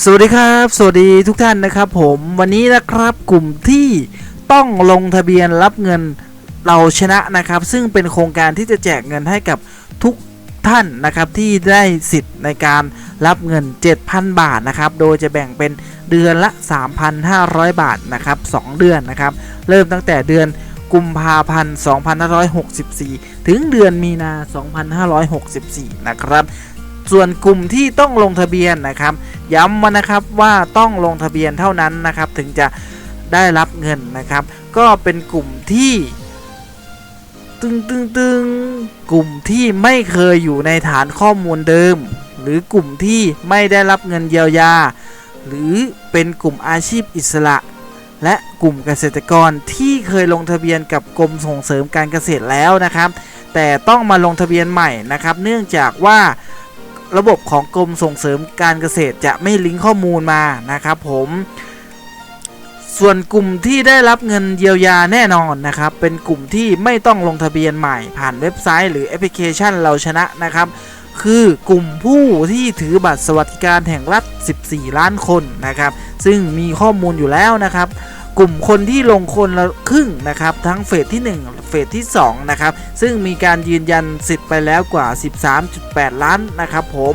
สวัสดีครับ สวัสดีทุกท่านนะครับ ผมวันนี้นะครับกลุ่มที่ต้องลงทะเบียนรับเงินเราชนะนะครับ ซึ่งเป็นโครงการที่จะแจกเงินให้กับทุกท่านนะครับที่ได้สิทธิ์ในการรับเงิน 7,000 บาทนะครับ โดยจะแบ่งเป็นเดือนละ 3,500 บาทนะครับ 2 เดือนนะครับ เริ่มตั้งแต่เดือนกุมภาพันธ์ 2564 ถึงเดือนมีนา 2564 นะครับ ส่วนกลุ่มที่ต้องลงทะเบียนนะครับ ย้ำมานะครับว่าต้องลงทะเบียนเท่านั้นนะครับ ถึงจะได้รับเงินนะครับ ก็เป็นกลุ่มที่ ตึงตึงตึงกลุ่มที่ไม่เคยอยู่ในฐานข้อมูลเดิม หรือกลุ่มที่ไม่ได้รับเงินเยียวยา หรือเป็นกลุ่มอาชีพอิสระ และกลุ่มเกษตรกรที่เคยลงทะเบียนกับกรมส่งเสริมการเกษตรแล้วนะครับ แต่ต้องมาลงทะเบียนใหม่นะครับ เนื่องจากว่า ระบบของกรมส่งเสริมการเกษตรจะไม่ลิงก์ข้อมูลมานะครับผมส่วนกลุ่มที่ได้รับเงินเยียวยาแน่นอนนะครับ เป็นกลุ่มที่ไม่ต้องลงทะเบียนใหม่ผ่านเว็บไซต์หรือแอปพลิเคชันเราชนะนะครับ คือกลุ่มผู้ที่ถือบัตรสวัสดิการแห่งรัฐ 14 ล้านคนนะครับ ซึ่งมีข้อมูลอยู่แล้วนะครับ กลุ่มคนที่ลงคนละครึ่งนะครับทั้งเฟสที่ 1 เฟสที่2นะครับซึ่งมีการยืนยันสิทธิ์ไปแล้วกว่า 13.8 ล้านนะครับผม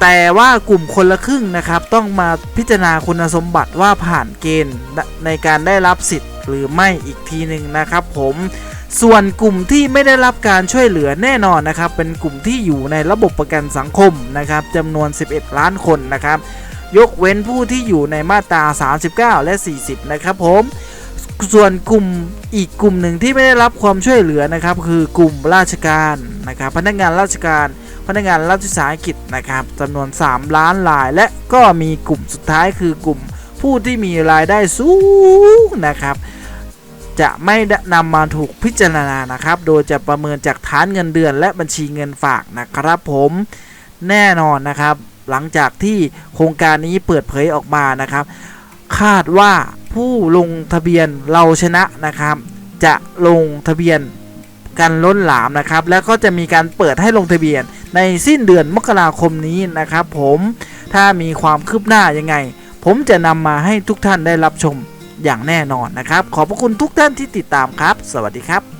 แต่ว่ากลุ่มคนละครึ่งนะครับต้องมาพิจารณาคุณสมบัติว่าผ่านเกณฑ์ในการได้รับสิทธิ์หรือไม่อีกทีหนึ่งนะครับผมส่วนกลุ่มที่ไม่ได้รับการช่วยเหลือแน่นอนนะครับเป็นกลุ่มที่อยู่ในระบบประกันสังคมนะครับจำนวน 11 ล้านคนนะครับ ยกเว้นผู้ที่อยู่ในมาตรา 39 และ 40 นะครับผมส่วนกลุ่มอีกกลุ่มหนึ่งที่ไม่ได้รับความช่วยเหลือนะครับ คือกลุ่มราชการนะครับพนักงานราชการ พนักงานรัฐวิสาหกิจนะครับจำนวน 3 ล้านราย และก็มีกลุ่มสุดท้ายคือกลุ่มผู้ที่มีรายได้สูงนะครับ จะไม่นำมาถูกพิจารณานะครับ โดยจะประเมินจากฐานเงินเดือนและบัญชีเงินฝากนะครับผมแน่นอนนะครับ หลังจากที่โครงการนี้เปิดเผยออกมานะครับ คาดว่าผู้ลงทะเบียนเราชนะนะครับ จะลงทะเบียนกันล้นหลามนะครับ แล้วก็จะมีการเปิดให้ลงทะเบียนในสิ้นเดือนมกราคมนี้นะครับ ผมถ้ามีความคืบหน้ายังไง ผมจะนำมาให้ทุกท่านได้รับชมอย่างแน่นอนนะครับ ขอบพระคุณทุกท่านที่ติดตามครับ สวัสดีครับ